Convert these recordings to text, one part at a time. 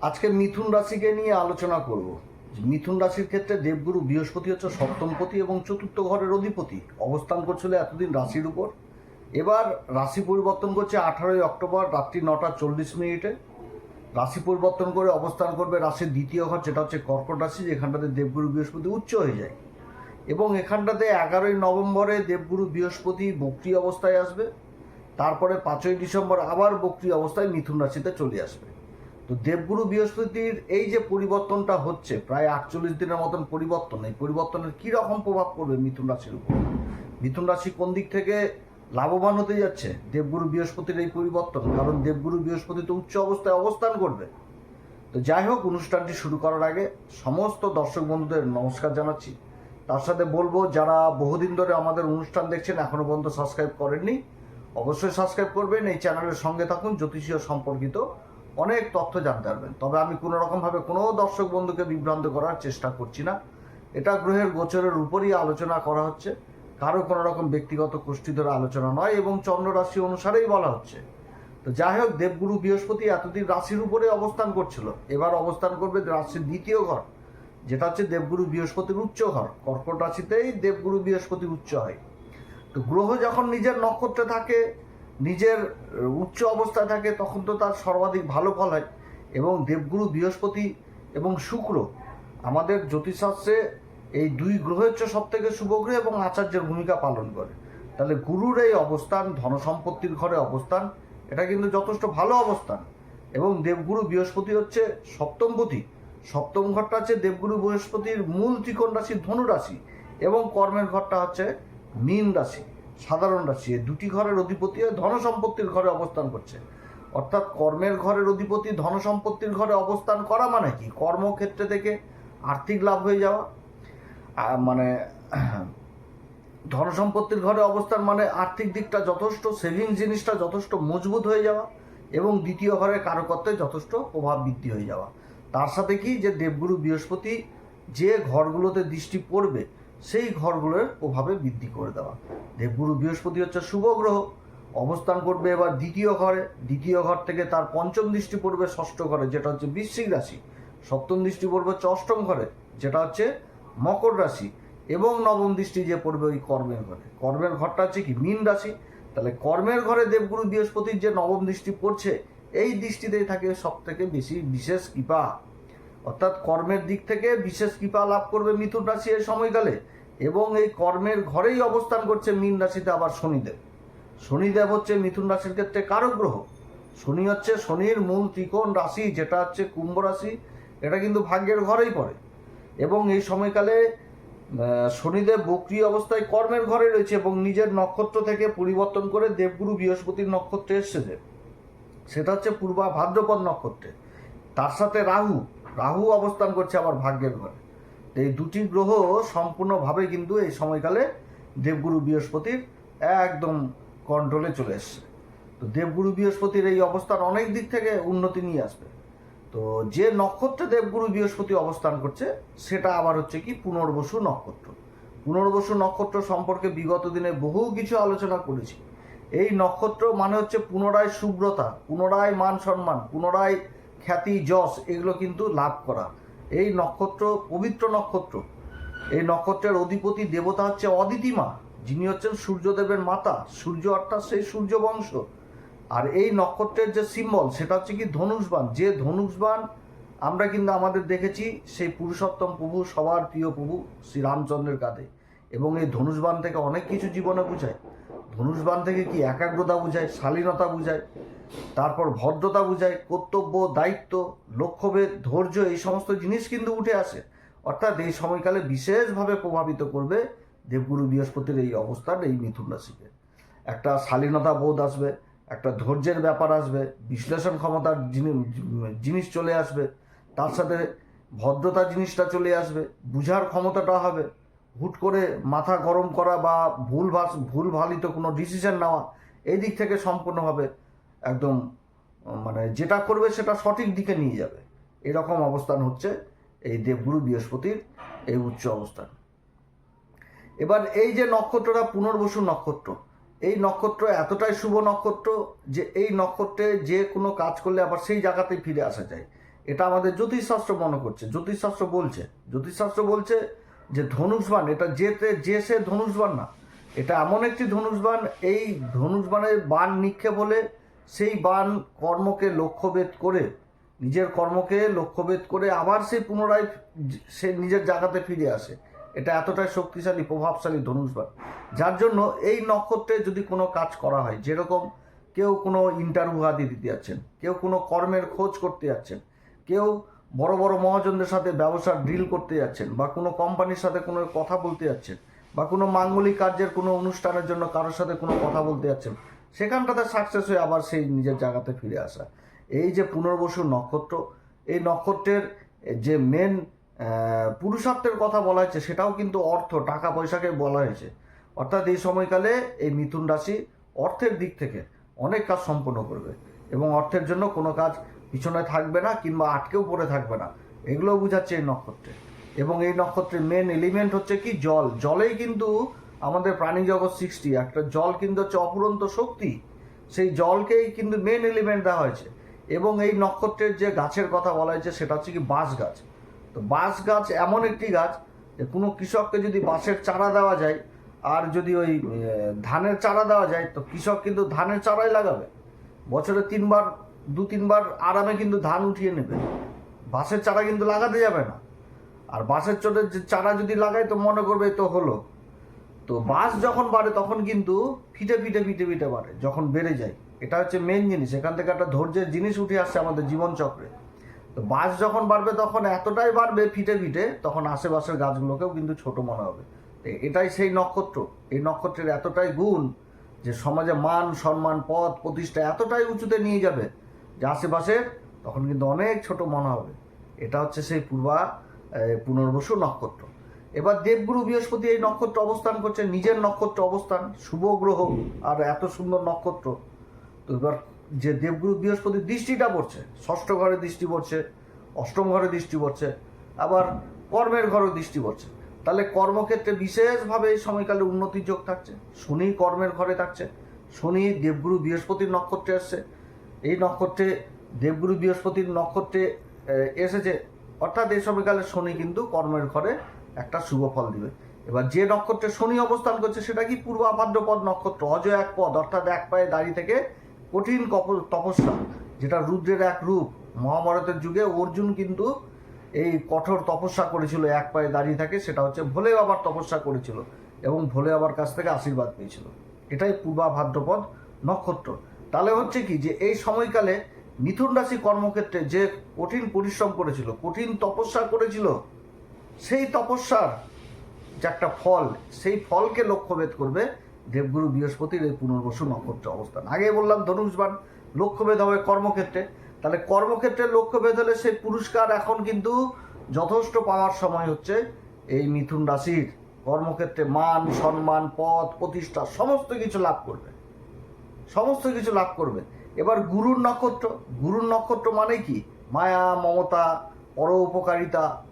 আজকে মিথুন রাশিকে নিয়ে আলোচনা করব। মিথুন রাশির ক্ষেত্রে দেবগুরু বৃহস্পতি হচ্ছে সপ্তমপতি এবং চতুর্থ ঘরের অধিপতি। অবস্থান করছিল এতদিন রাশির উপর। এবার রাশি পরিবর্তন করছে আঠারোই অক্টোবর রাত্রি নটা চল্লিশ মিনিটে। রাশি পরিবর্তন করে অবস্থান করবে রাশির দ্বিতীয় ঘর, যেটা হচ্ছে কর্কট রাশি, যেখানটাতে দেবগুরু বৃহস্পতি উচ্চ হয়ে যায়। এবং এখানটাতে এগারোই নভেম্বরে দেবগুরু বৃহস্পতি বক্রি অবস্থায় আসবে। তারপরে পাঁচই ডিসেম্বর আবার বক্রি অবস্থায় মিথুন রাশিতে চলে আসবে। তো দেবগুরু বৃহস্পতির এই যে পরিবর্তনটা হচ্ছে, প্রায় আটচল্লিশ দিনের মতন পরিবর্তন, এই পরিবর্তনের কী রকম প্রভাব পড়বে মিথুন রাশির উপর? মিথুন রাশি কোন দিক থেকে লাভবান হতে যাচ্ছে? দেবগুরু বৃহস্পতির এই পরিবর্তন, কারণ দেবগুরু বৃহস্পতি তো উচ্চ অবস্থায় অবস্থান করবে। তো যাই হোক, অনুষ্ঠানটি শুরু করার আগে সমস্ত দর্শক বন্ধুদের নমস্কার জানাচ্ছি। তার সাথে বলব, যারা বহুদিন ধরে আমাদের অনুষ্ঠান দেখছেন, এখনও পর্যন্ত সাবস্ক্রাইব করেননি, অবশ্যই সাবস্ক্রাইব করবেন। এই চ্যানেলের সঙ্গে থাকুন, জ্যোতিষীয় সম্পর্কিত অনেক তথ্য জানতে পারবেন। তবে আমি কোনো রকমভাবে কোনো দর্শক বন্ধুকে বিভ্রান্ত করার চেষ্টা করছি না। এটা গ্রহের গোচরের উপরই আলোচনা করা হচ্ছে। কারও কোনো রকম ব্যক্তিগত গোষ্ঠী ধরে আলোচনা নয় এবং চন্দ্র রাশি অনুসারেই বলা হচ্ছে। তো যাই হোক, দেবগুরু বৃহস্পতি এতদিন রাশির উপরে অবস্থান করছিল। এবার অবস্থান করবে রাশির দ্বিতীয় ঘর, যেটা হচ্ছে দেবগুরু বৃহস্পতির উচ্চ ঘর। কর্কট রাশিতেই দেবগুরু বৃহস্পতি উচ্চ হয়। তো গ্রহ যখন নিজের নক্ষত্রে থাকে নিজের উচ্চ অবস্থায় থাকে, তখন তো তার সর্বাধিক ভালো ফল হয়। এবং দেবগুরু বৃহস্পতি এবং শুক্র আমাদের জ্যোতিষশাস্ত্রে এই দুই গ্রহ হচ্ছে সব থেকে শুভ গ্রহ এবং আচার্যের ভূমিকা পালন করে। তাহলে গুরুর এই অবস্থান, ধনসম্পত্তির ঘরে অবস্থান, এটা কিন্তু যথেষ্ট ভালো অবস্থান। এবং দেবগুরু বৃহস্পতি হচ্ছে সপ্তম সপ্তমপতি সপ্তম ঘরটা হচ্ছে দেবগুরু বৃহস্পতির মূল ত্রিকোণ রাশি ধনু রাশি এবং কর্মের ঘরটা হচ্ছে মীন রাশি। সাধারণ রাশি দুটি ঘরের অধিপতি হয়ে ধনসম্পত্তির ঘরে অবস্থান করছে। অর্থাৎ কর্মের ঘরের অধিপতি ধনসম্পত্তির ঘরে অবস্থান করা মানে কি? কর্মক্ষেত্রে থেকে আর্থিক লাভ হয়ে যাওয়া। মানে ধনসম্পত্তির ঘরে অবস্থান মানে আর্থিক দিকটা যথেষ্ট সেভিং জিনিসটা যথেষ্ট মজবুত হয়ে যাওয়া এবং দ্বিতীয় ঘরের কারকত্বে যথেষ্ট প্রভাব বৃদ্ধি হয়ে যাওয়া। তার সাথে কি? যে দেবগুরু বৃহস্পতি যে ঘরগুলোতে দৃষ্টি পড়বে সেই ঘরগুলোর প্রভাবে বৃদ্ধি করে দেওয়া। দেবগুরু বৃহস্পতি হচ্ছে শুভ গ্রহ। অবস্থান করবে এবার দ্বিতীয় ঘরে। দ্বিতীয় ঘর থেকে তার পঞ্চম দৃষ্টি পড়বে ষষ্ঠ ঘরে, যেটা হচ্ছে বৃশ্চিক রাশি। সপ্তম দৃষ্টি পড়বে হচ্ছে অষ্টম ঘরে, যেটা হচ্ছে মকর রাশি। এবং নবম দৃষ্টি যে পড়বে ওই কর্মের ঘরে। কর্মের ঘরটা হচ্ছে কি? মীন রাশি। তাহলে কর্মের ঘরে দেবগুরু বৃহস্পতির যে নবম দৃষ্টি পড়ছে, এই দৃষ্টিতেই থাকে সব থেকে বেশি বিশেষ কৃপা। অর্থাৎ কর্মের দিক থেকে বিশেষ কৃপা লাভ করবে মিথুন রাশি এই সময়কালে এবং এই কর্মের ঘরেই অবস্থান করছে মীন রাশিতে আবার শনিদেব। শনিদেব হচ্ছে মিথুন রাশির ক্ষেত্রে কারক গ্রহ। শনি হচ্ছে শনির মূল ত্রিকোণ রাশি, যেটা হচ্ছে কুম্ভ রাশি, এটা কিন্তু ভাগ্যের ঘরেই পড়ে। এবং এই সময়কালে শনিদেব বক্রি অবস্থায় কর্মের ঘরে রয়েছে এবং নিজের নক্ষত্র থেকে পরিবর্তন করে দেবগুরু বৃহস্পতির নক্ষত্রে এসেছে। সেটা হচ্ছে পূর্বা ভাদ্রপদ নক্ষত্রে। তার সাথে রাহু রাহু অবস্থান করছে আবার ভাগ্যের ঘরে। এই দুটি গ্রহ সম্পূর্ণভাবে কিন্তু এই সময়কালে দেবগুরু বৃহস্পতির একদম কন্ট্রোলে চলে এসছে। তো দেবগুরু বৃহস্পতির এই অবস্থান অনেক দিক থেকে উন্নতি নিয়ে আসবে। তো যে নক্ষত্রে দেবগুরু বৃহস্পতি অবস্থান করছে, সেটা আবার হচ্ছে কি পুনর্বসু নক্ষত্র। পুনর্বসু নক্ষত্র সম্পর্কে বিগত দিনে বহু কিছু আলোচনা করেছি। এই নক্ষত্র মানে হচ্ছে পুনরায় শুভ্রতা, পুনরায় মান সম্মান, পুনরায় খ্যাতি, যশ, এগুলো কিন্তু লাভ করা। এই নক্ষত্র, পবিত্র নক্ষত্র। এই নক্ষত্রের অধিপতি, দেবতা হচ্ছে অদিতিমা। যিনি হচ্ছেন সূর্যদেবের মাতা। সূর্য অর্থাৎ সেই সূর্য বংশ আর এই নক্ষত্রের যে সিম্বল সেটা হচ্ছে কি ধনুষবান। যে ধনুষবান আমরা কিন্তু আমাদের দেখেছি, সেই পুরুষোত্তম প্রভু, সবার প্রিয় প্রভু শ্রী রামচন্দ্রের কাঁধে। এবং এই ধনুষবান থেকে অনেক কিছু জীবনে বোঝায়। ধনুষবান থেকে কি একাগ্রতা বোঝায়, শালীনতা বোঝায়। তারপর ভদ্রতা বুঝায়, কর্তব্য, দায়িত্ব, লক্ষ্যভেদ, ধৈর্য, এই সমস্ত জিনিস কিন্তু উঠে আসে। অর্থাৎ এই সময়কালে বিশেষভাবে প্রভাবিত করবে দেবগুরু বৃহস্পতির এই অবস্থান এই মিথুন রাশিকে একটা শালীনতা বোধ আসবে, একটা ধৈর্যের ব্যাপার আসবে, বিশ্লেষণ ক্ষমতার জিনিস চলে আসবে, তার সাথে ভদ্রতা জিনিসটা চলে আসবে, বুঝার ক্ষমতাটা হবে, হুট করে মাথা গরম করা বা ভুল ভাস, ভুল ভালিত কোনো ডিসিশন নেওয়া, এই দিক থেকে সম্পূর্ণভাবে একদম মানে যেটা করবে সেটা সঠিক দিকে নিয়ে যাবে। এরকম অবস্থান হচ্ছে এই দেবগুরু বৃহস্পতির এই উচ্চ অবস্থান। এবার এই যে নক্ষত্রটা, পুনর্বসু নক্ষত্র, এই নক্ষত্র এতটাই শুভ নক্ষত্র যে এই নক্ষত্রে যে কোনো কাজ করলে আবার সেই জায়গাতেই ফিরে আসা যায়। এটা আমাদের জ্যোতিষশাস্ত্র মনে করছে। জ্যোতিষশাস্ত্র বলছে জ্যোতিষশাস্ত্র বলছে যে ধনুষবান, এটা যেতে, যে সে ধনুষবান না, এটা এমন একটি ধনুষবান, এই ধনুষবানের বান নিক্ষেপ হলে সেই বান কর্মকে লক্ষ্যভেদ করে, নিজের কর্মকে লক্ষ্যভেদ করে আবার সে পুনরায় সে নিজের জায়গাতে ফিরে আসে। এটা এতটাই শক্তিশালী, প্রভাবশালী ধনুষবান। যার জন্য এই নক্ষত্রে যদি কোনো কাজ করা হয়, যেরকম কেউ কোনো ইন্টারভিউ আদি দিতে যাচ্ছেন, কেউ কোনো কর্মের খোঁজ করতে যাচ্ছেন, কেউ বড় বড় মহাজনদের সাথে ব্যবসার ডিল করতে যাচ্ছেন বা কোনো কোম্পানির সাথে কোনো কথা বলতে যাচ্ছেন বা কোনো মাঙ্গলিক কার্যের কোনো অনুষ্ঠানের জন্য কারোর সাথে কোনো কথা বলতে যাচ্ছেন সেখানটাতে সাকসেস হয়ে আবার সেই নিজের জায়গাতে ফিরে আসা। এই যে পুনর্বসু নক্ষত্র, এই নক্ষত্রের যে মেন পুরুষার্থের কথা বলা হয়েছে, সেটাও কিন্তু অর্থ, টাকা, পয়সাকে বলা হয়েছে। অর্থাৎ এই সময়কালে এই মিথুন রাশি অর্থের দিক থেকে অনেক কাজ সম্পন্ন করবে এবং অর্থের জন্য কোনো কাজ পিছনে থাকবে না কিংবা আটকেও পড়ে থাকবে না। এগুলো বোঝাচ্ছে এই নক্ষত্রে। এবং এই নক্ষত্রের মেন এলিমেন্ট হচ্ছে কি? জল। জলেই কিন্তু আমাদের প্রাণী জগৎ সৃষ্টি, একটা জল কিন্তু হচ্ছে অপুরন্ত শক্তি। সেই জলকেই কিন্তু মেন এলিমেন্ট দেওয়া হয়েছে। এবং এই নক্ষত্রের যে গাছের কথা বলা হয়েছে, সেটা হচ্ছে কি বাঁশ গাছ। তো বাঁশ গাছ এমন একটি গাছ যে কোনো কৃষককে যদি বাঁশের চারা দেওয়া যায়, আর যদি ওই ধানের চারা দেওয়া যায়, তো কৃষক কিন্তু ধানের চারাই লাগাবে। বছরে তিনবার, দু তিনবার আরামে কিন্তু ধান উঠিয়ে নেবে। বাঁশের চারা কিন্তু লাগাতে যাবে না। আর বাঁশের চোটের যে চারা যদি লাগায়, তো মনে করবে তো হলো। তো বাঁশ যখন বাড়ে, তখন কিন্তু ফিটে ফিটে ফিটে ফিটে বাড়ে, যখন বেড়ে যায়। এটা হচ্ছে মেন জিনিস। এখান থেকে একটা ধৈর্যের জিনিস উঠে আসছে আমাদের জীবনচক্রে। তো বাঁশ যখন বাড়বে, তখন এতটাই বাড়বে ফিটে ফিটে, তখন আশেপাশের গাছগুলোকেও কিন্তু ছোট মনে হবে। এটাই সেই নক্ষত্র। এই নক্ষত্রের এতটাই গুণ যে সমাজে মান, সম্মান পদ প্রতিষ্ঠা এতটাই উঁচুতে নিয়ে যাবে যে আশেপাশের তখন কিন্তু অনেক ছোট মনে হবে। এটা হচ্ছে সেই পূর্বা পুনর্বসু নক্ষত্র। এবার দেবগুরু বৃহস্পতি এই নক্ষত্র অবস্থান করছে নিজের নক্ষত্র অবস্থান, শুভ গ্রহ, আর এত সুন্দর নক্ষত্র। তো এবার যে দেবগুরু বৃহস্পতির দৃষ্টিটা পড়ছে, ষষ্ঠ ঘরে দৃষ্টি পড়ছে, অষ্টম ঘরে দৃষ্টি পড়ছে, আবার কর্মের ঘরে দৃষ্টি পড়ছে। তাহলে কর্মক্ষেত্রে বিশেষভাবে এই সময়কালে উন্নতির যোগ থাকছে। শনি কর্মের ঘরে থাকছে। শনি দেবগুরু বৃহস্পতির নক্ষত্রে আসছে। এই নক্ষত্রে দেবগুরু বৃহস্পতির নক্ষত্রে এসেছে। অর্থাৎ এই সময়কালে শনি কিন্তু কর্মের ঘরে একটা শুভ ফল দিবে। এবার যে নক্ষত্রে শনি অবস্থান করছে, সেটা কি পূর্ব পদ নক্ষত্র? অজয় এক পদ, অর্থাৎ এক পায়ে দাঁড়িয়ে থেকে কঠিন তপস্যা, যেটা রুদ্রের এক রূপ। মহাভারতের যুগে অর্জুন কিন্তু এই কঠোর তপস্যা করেছিল, এক পায়ে দাঁড়িয়ে থাকে, সেটা হচ্ছে ভোলে বাবার তপস্যা করেছিল এবং ভোলে বাবার কাছ থেকে আশীর্বাদ পেয়েছিল। এটাই পূর্বা ভাদ্রপদ নক্ষত্র। তাহলে হচ্ছে কি যে, এই সময়কালে মিথুন রাশি কর্মক্ষেত্রে যে কঠিন পরিশ্রম করেছিল, কঠিন তপস্যা করেছিল সেই তপস্যার যে একটা ফল, সেই ফলকে লক্ষ্যভেদ করবে দেবগুরু বৃহস্পতির এই পুনর্বসু নক্ষত্র অবস্থান। আগে বললাম, ধনুষবান লক্ষ্যভেদ হবে কর্মক্ষেত্রে। তাহলে কর্মক্ষেত্রে লক্ষ্যভেদ হলে সেই পুরস্কার এখন কিন্তু যথেষ্ট পাওয়ার সময় হচ্ছে এই মিথুন রাশির। কর্মক্ষেত্রে মান, সম্মান পদ প্রতিষ্ঠা, সমস্ত কিছু লাভ করবে। সমস্ত কিছু লাভ করবে। এবার গুরুর নক্ষত্র গুরুর নক্ষত্র মানে কি? মায়া, মমতা পর উপকারিতা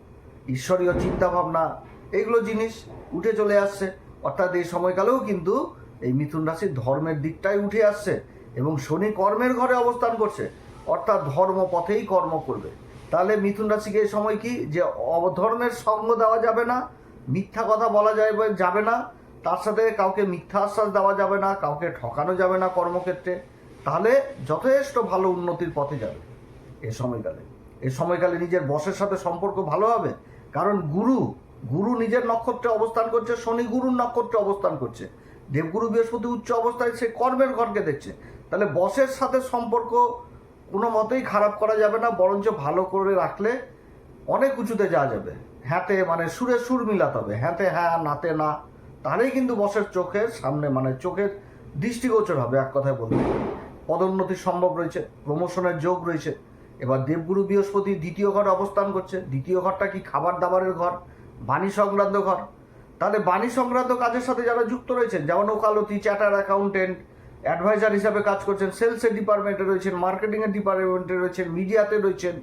ঈশ্বরীয় চিন্তাভাবনা এইগুলো জিনিস উঠে চলে আসছে। অর্থাৎ এই সময়কালেও কিন্তু এই মিথুন রাশির ধর্মের দিকটাই উঠে আসছে এবং শনি কর্মের ঘরে অবস্থান করছে। অর্থাৎ ধর্ম পথেই কর্ম করবে। তাহলে মিথুন রাশিকে এই সময় কি? যে অধর্মের সঙ্গ দেওয়া যাবে না, মিথ্যা কথা বলা যাবে যাবে না, তার সাথে কাউকে মিথ্যা আশ্বাস দেওয়া যাবে না, কাউকে ঠকানো যাবে না কর্মক্ষেত্রে, তাহলে যথেষ্ট ভালো উন্নতির পথে যাবে। এ সময়কালে এ সময়কালে নিজের বসের সাথে সম্পর্ক ভালো হবে কারণ গুরু গুরু নিজের নক্ষত্রে অবস্থান করছে, শনি গুরুর নক্ষত্রে অবস্থান করছে। দেবগুরু বৃহস্পতি উচ্চ অবস্থায় সে কর্মের ঘরকে দেখছে। তাহলে বসের সাথে সম্পর্ক কোনো মতেই খারাপ করা যাবে না, বরঞ্চ ভালো করে রাখলে অনেক উঁচুতে যাওয়া যাবে। হ্যাঁতে মানে সুরে সুর মিলাতে হবে। হ্যাঁতে হ্যাঁ নাতে না, তাহলেই কিন্তু বসের চোখের সামনে মানে চোখের দৃষ্টিগোচর হবে, এক কথায় বলতে পদোন্নতি সম্ভব রয়েছে, প্রমোশনের যোগ রয়েছে। এবার দেবগুরু বৃহস্পতি দ্বিতীয় ঘর অবস্থান করছে। দ্বিতীয় ঘরটা কি খাবার দাবারের ঘর? বাণী সংক্রান্ত ঘর। তাহলে বাণী সংক্রান্ত কাজের সাথে যারা যুক্ত রয়েছেন, যেমন ওকালতি, চ্যাটার অ্যাকাউন্টেন্ট অ্যাডভাইজার হিসাবে কাজ করছেন সেলসের ডিপার্টমেন্টে রয়েছেন মার্কেটিংয়ের ডিপার্টমেন্টে রয়েছেন মিডিয়াতে রয়েছেন,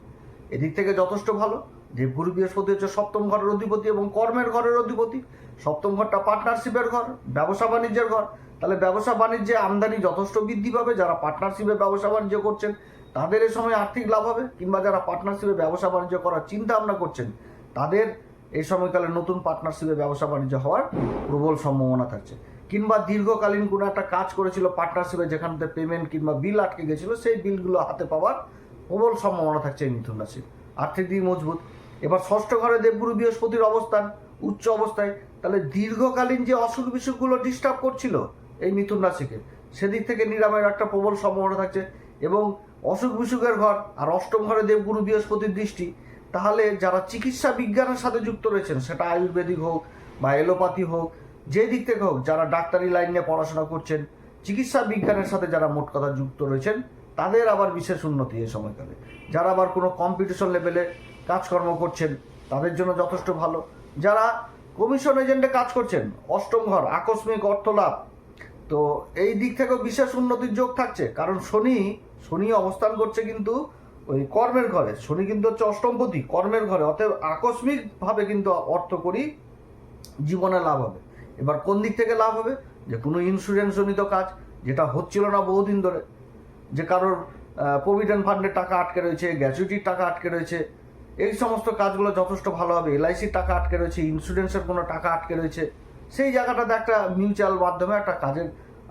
এদিক থেকে যথেষ্ট ভালো। দেবগুরু বৃহস্পতি হচ্ছে সপ্তম ঘরের অধিপতি এবং কর্মের ঘরের অধিপতি। সপ্তম ঘরটা পার্টনারশিপের ঘর, ব্যবসা বাণিজ্যের ঘর। তাহলে ব্যবসা বাণিজ্যে আমদানি যথেষ্ট বৃদ্ধি পাবে। যারা পার্টনারশিপে ব্যবসা বাণিজ্য করছেন তাদের এই সময় আর্থিক লাভ হবে, কিংবা যারা পার্টনারশিপে ব্যবসা বাণিজ্য করার চিন্তা ভাবনা করছেন, তাদের এই সময়কালে নতুন পার্টনারশিপে ব্যবসা বাণিজ্য হওয়ার প্রবল সম্ভাবনা থাকছে। কিংবা দীর্ঘকালীন কোনো একটা কাজ করেছিল পার্টনারশিপে যেখান থেকে পেমেন্ট কিংবা বিল আটকে গেছিল, সেই বিলগুলো হাতে পাওয়ার প্রবল সম্ভাবনা থাকছে এই মিথুন রাশির। আর্থিক দিক মজবুত। এবার ষষ্ঠ ঘরে দেবগুরু বৃহস্পতির অবস্থান, উচ্চ অবস্থায়। তাহলে দীর্ঘকালীন যে অসুখ বিসুখগুলো ডিস্টার্ব করছিল এই মিথুন রাশিকে, সেদিক থেকে নিরাময়ের একটা প্রবল সম্ভাবনা থাকছে এবং অসুখ বিসুখের ঘর আর অষ্টম ঘরে দেবগুরু বৃহস্পতির দৃষ্টি, তাহলে যারা চিকিৎসা বিজ্ঞানের সাথে যুক্ত রয়েছেন, সেটা আয়ুর্বেদিক হোক বা এলোপ্যাথি হোক, যে দিক থেকে হোক, যারা ডাক্তারি লাইন নিয়ে পড়াশোনা করছেন, চিকিৎসা বিজ্ঞানের সাথে যারা মোট কথা যুক্ত রয়েছেন, তাদের আবার বিশেষ উন্নতি এই সময়কালে। যারা আবার কোনো কম্পিটিশন লেভেলে কাজকর্ম করছেন, তাদের জন্য যথেষ্ট ভালো। যারা কমিশন এজেন্টে কাজ করছেন, অষ্টম ঘর, আকস্মিক অর্থ লাভ তো এই দিক থেকেও বিশেষ উন্নতির যোগ থাকছে। কারণ শনি শনি অবস্থান করছে কিন্তু ওই কর্মের ঘরে। শনি কিন্তু হচ্ছে অষ্টমপতি কর্মের ঘরে। অতএব আকস্মিকভাবে কিন্তু অর্থ করি জীবনে লাভ হবে। এবার কোন দিক থেকে লাভ হবে? যে কোনো ইন্স্যুরেন্স জনিত কাজ, যেটা হচ্ছিল না বহুদিন ধরে। যে কারোর প্রভিডেন্ট ফান্ডের টাকা আটকে রয়েছে গ্র্যাচুইটির টাকা আটকে রয়েছে, এই সমস্ত কাজগুলো যথেষ্ট ভালো হবে। এলআইসির টাকা আটকে রয়েছে ইন্স্যুরেন্সের কোনো টাকা আটকে রয়েছে। সেই জায়গাটাতে একটা মিউচুয়াল মাধ্যমে একটা কাজের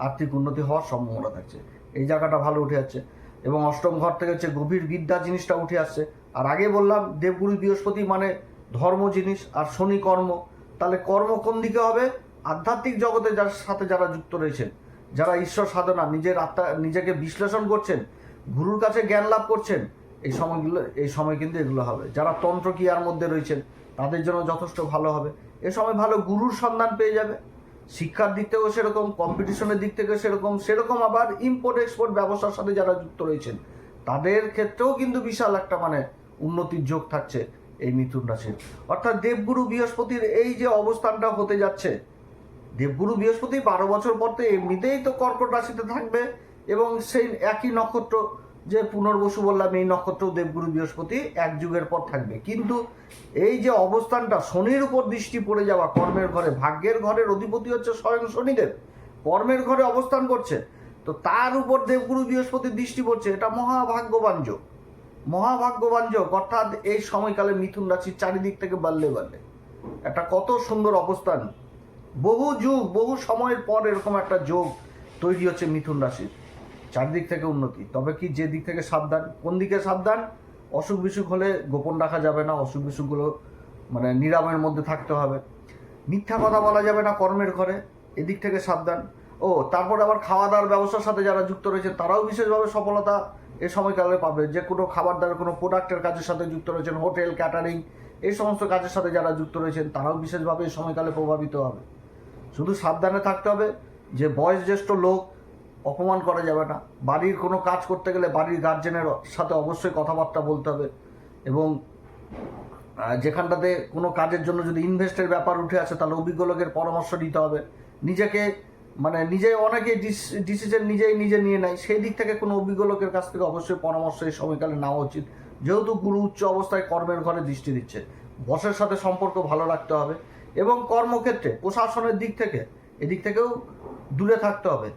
আর্থিক উন্নতি হওয়ার সম্ভাবনা থাকছে। এই জায়গাটা ভালো উঠে যাচ্ছে। এবং অষ্টম ঘর থেকে হচ্ছে গভীর বিদ্যা জিনিসটা উঠে আসছে। আর আগে বললাম, দেবগুরু বৃহস্পতি মানে ধর্ম জিনিস আর শনি কর্ম। তাহলে কর্ম কোন দিকে হবে? আধ্যাত্মিক জগতে যার সাথে যারা যুক্ত রয়েছেন, যারা ঈশ্বর সাধনা, নিজের আত্মা, নিজেকে বিশ্লেষণ করছেন, গুরুর কাছে জ্ঞান লাভ করছেন, এই সময়গুলো এই সময় কিন্তু এগুলো হবে। যারা তন্ত্র তন্ত্রক্রিয়ার মধ্যে রয়েছেন, তাদের জন্য যথেষ্ট ভালো হবে। এ সময় ভালো গুরুর সন্ধান পেয়ে যাবে। শিক্ষার দিক থেকেও সেরকম কম্পিটিশনের দিক থেকে সেরকম সেরকম আবার ইম্পোর্ট এক্সপোর্ট ব্যবসার সাথে যারা যুক্ত রয়েছেন, তাদের ক্ষেত্রেও কিন্তু বিশাল একটা মানে উন্নতির যোগ থাকছে এই মিথুন রাশির। অর্থাৎ দেবগুরু বৃহস্পতির এই যে অবস্থানটা হতে যাচ্ছে, দেবগুরু বৃহস্পতি বারো বছর পর তো এমনিতেই তো কর্কট রাশিতে থাকবে এবং সেই একই নক্ষত্র যে পুনর্বসু বললাম এই নক্ষত্র দেবগুরু বৃহস্পতি এক যুগের পর থাকবে। কিন্তু এই যে অবস্থানটা, শনির উপর দৃষ্টি পড়ে যাওয়া কর্মের ঘরে, ভাগ্যের ঘরের অধিপতি হচ্ছে স্বয়ং শনিদেব। কর্মের ঘরে অবস্থান করছে। তো তার উপর দেবগুরু বৃহস্পতির দৃষ্টি পড়ছে, এটা মহাভাগ্যবান যোগ। অর্থাৎ এই সময়কালে মিথুন রাশির চারিদিক থেকে বাড়লে বাড়লে। একটা কত সুন্দর অবস্থান। বহু যুগ, বহু সময়ের পর এরকম একটা যোগ তৈরি হচ্ছে মিথুন রাশির। চারদিক থেকে উন্নতি। তবে কি যে দিক থেকে সাবধান? কোন দিকে সাবধান? অসুখ বিসুখ হলে গোপন রাখা যাবে না, অসুখ বিসুখগুলো মানে নিরাময়ের মধ্যে থাকতে হবে। মিথ্যা কথা বলা যাবে না কর্মের ঘরে, এদিক থেকে সাবধান। ও, তারপর আবার খাওয়া দাওয়ার ব্যবসার সাথে যারা যুক্ত রয়েছে, তারাও বিশেষভাবে সফলতা এ সময়কালে পাবে। যে কোনো খাবার দাবার, কোনো প্রোডাক্টের কাজের সাথে যুক্ত রয়েছেন, হোটেল, ক্যাটারিং, এই সমস্ত কাজের সাথে যারা যুক্ত রয়েছেন, তারাও বিশেষভাবে এই সময়কালে প্রভাবিত হবে। শুধু সাবধানে থাকতে হবে যে বয়স জ্যেষ্ঠ লোক অপমান করা যাবে না। বাড়ির কোনো কাজ করতে গেলে বাড়ির গার্জেনের সাথে অবশ্যই কথাবার্তা বলতে হবে এবং যেখানটাতে কোনো কাজের জন্য যদি ইনভেস্টের ব্যাপার উঠে আসে, তাহলে অভিজ্ঞ লোকের পরামর্শ নিতে হবে। নিজেকে মানে নিজে অনেকে ডিসিশন নিজেই নিজে নিয়ে নেয়। সেই দিক থেকে কোনো অভিজ্ঞ লোকের কাছ থেকে অবশ্যই পরামর্শ এই সময়কালে নেওয়া উচিত। যেহেতু গুরু উচ্চ অবস্থায় কর্মের ঘরে দৃষ্টি দিচ্ছে, বসের সাথে সম্পর্ক ভালো রাখতে হবে এবং কর্মক্ষেত্রে, প্রশাসনের দিক থেকে, এদিক থেকেও দূরে থাকতে হবে।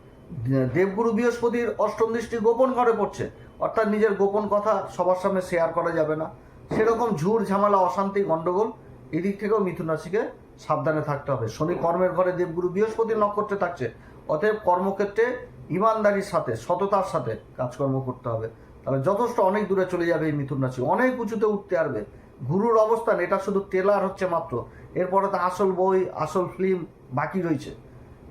দেবগুরু বৃহস্পতির অষ্টম দৃষ্টি গোপন ঘরে পড়ছে। অর্থাৎ নিজের গোপন কথা সবার সামনে শেয়ার করা যাবে না। সেরকম ঝুট ঝামেলা, অশান্তি গণ্ডগোল এদিক থেকেও মিথুন রাশিকে সাবধানে থাকতে হবে। শনি কর্মের ঘরে দেবগুরু বৃহস্পতির নক্ষত্রে থাকছে। অতএব কর্মক্ষেত্রে ইমানদারির সাথে, সততার সাথে কাজকর্ম করতে হবে। তাহলে যথেষ্ট অনেক দূরে চলে যাবে এই মিথুন রাশি। অনেক উঁচুতে উঠতে পারবে। গুরুর অবস্থান, এটা শুধু টেলার হচ্ছে মাত্র। এরপরে তো আসল বই, আসল ফিল্ম বাকি রয়েছে।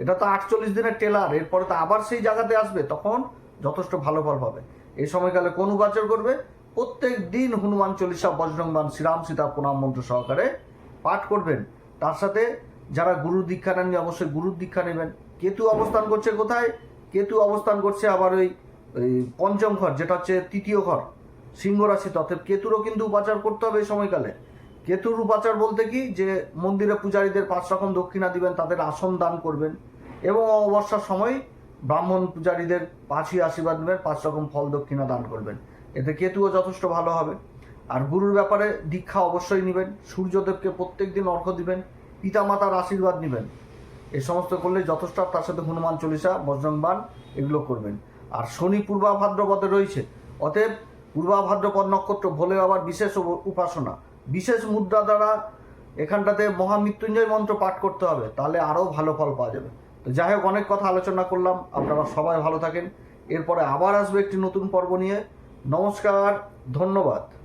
এটা তো আটচল্লিশ দিনের টেলার এরপরে তো আবার সেই জায়গাতে আসবে, তখন যথেষ্ট ভালো ফল পাবে। এই সময়কালে কোন উপাচার করবে? প্রত্যেক দিন হনুমান চল্লিশা বজরংবান শ্রীরাম সীতা প্রণাম মন্ত্র সহকারে পাঠ করবেন। তার সাথে যারা গুরুর দীক্ষা নেননি, অবশ্যই গুরুর দীক্ষা নেবেন। কেতু অবস্থান করছে কোথায়? কেতু অবস্থান করছে আবার ওই পঞ্চম ঘর, যেটা হচ্ছে তৃতীয় ঘর, সিংহ রাশি অর্থাৎ কেতুরও কিন্তু উপাচার করতে হবে এই সময়কালে। কেতুর উপাচার বলতে কি? যে মন্দিরে পূজারীদের পাঁচ রকম দক্ষিণা দিবেন, তাদের আসন দান করবেন। এবং অমাবস্যার সময় ব্রাহ্মণ পূজারীদের পাঁচই আশীর্বাদ নেবেন, পাঁচ রকম ফল দক্ষিণা দান করবেন। এতে কেতুও যথেষ্ট ভালো হবে। আর গুরুর ব্যাপারে দীক্ষা অবশ্যই নেবেন, সূর্যদেবকে প্রত্যেক দিন অর্ঘ্য দিবেন, পিতামাতার আশীর্বাদ নেবেন। এ সমস্ত করলে যথেষ্ট তার সাথে হনুমান চল্লিশা বজরংবান এগুলো করবেন। আর শনি পূর্বা ভাদ্রপদে রয়েছে। অতএব পূর্বা ভাদ্রপদ নক্ষত্র ভোলে আবার বিশেষ উপ- উপাসনা। বিশেষ মুদ্রা দ্বারা এখানটাতে মহামৃত্যুঞ্জয় মন্ত্র পাঠ করতে হবে, তাহলে আরও ভালো ফল পাওয়া যাবে। যাই হোক, অনেক কথা আলোচনা করলাম। আপনারা সবাই ভালো থাকেন। এরপরে আবার আসবে একটি নতুন পর্ব নিয়ে। নমস্কার, ধন্যবাদ।